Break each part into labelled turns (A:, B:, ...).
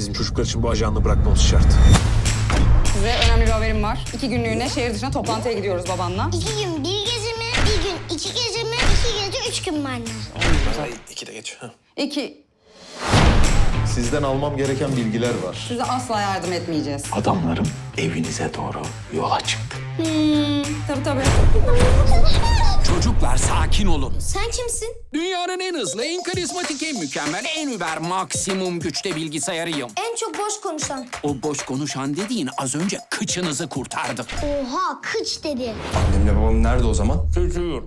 A: Bizim çocuklar için bu ajanlığı bırakmamız şart.
B: Size önemli bir haberim var. İki günlüğüne şehir dışına toplantıya gidiyoruz babanla.
C: İki gün bir gece mi? Bir gün iki gece mi? İki gece üç gün mü anne?
A: İki de geç.
B: İki,
D: Sizden almam gereken bilgiler var.
B: size asla yardım etmeyeceğiz.
E: Adamlarım evinize doğru yola çıktı.
B: Tabii
F: sakin olun.
C: Sen kimsin?
F: Dünyanın en hızlı, en karizmatik, en mükemmel, en über maksimum güçte bilgisayarıyım.
C: En çok boş konuşan.
F: O boş konuşan dediğin az önce kıçınızı kurtardı.
C: Oha kıç dedi.
G: Annemle babam nerede o zaman?
F: Çocuğum.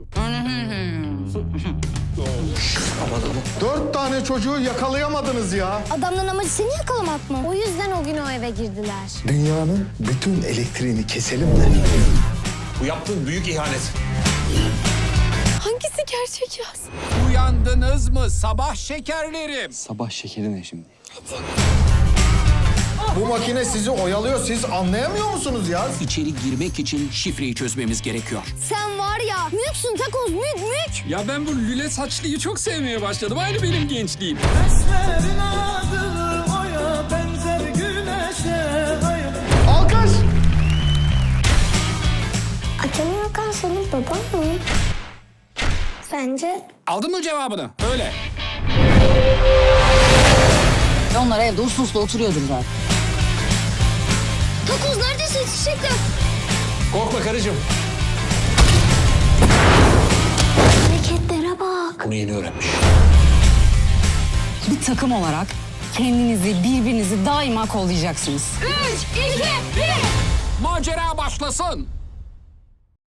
D: Dört tane çocuğu yakalayamadınız ya.
C: Adamların amacı seni yakalamak mı? O yüzden o gün o eve girdiler.
D: Dünyanın bütün elektriğini keselim de.
A: Bu yaptığın büyük ihanet.
C: Hangisi gerçek yaz?
F: Uyandınız mı sabah şekerlerim?
G: Sabah şekeri ne şimdi?
D: Bu makine sizi oyalıyor. Siz anlayamıyor musunuz ya?
F: İçeri girmek için şifreyi çözmemiz gerekiyor.
C: Sen var ya müksün takoz mük mük.
F: Ya ben bu lüle saçlıyı çok sevmeye başladım. Aynı benim gençliğim.
D: Alkış.
C: Akemi Hakan senin baban mı? Sence?
F: Aldın mı cevabını? Öyle.
B: Onlar evde uslu uslu oturuyordur zaten.
C: Takoz neredesin yetişecekler?
A: Korkma karıcığım.
C: Hareketlere bak.
A: Bunu yeni öğrenmiş.
B: Bir takım olarak kendinizi, birbirinizi daima kollayacaksınız.
C: Üç, iki, bir.
F: Macera başlasın.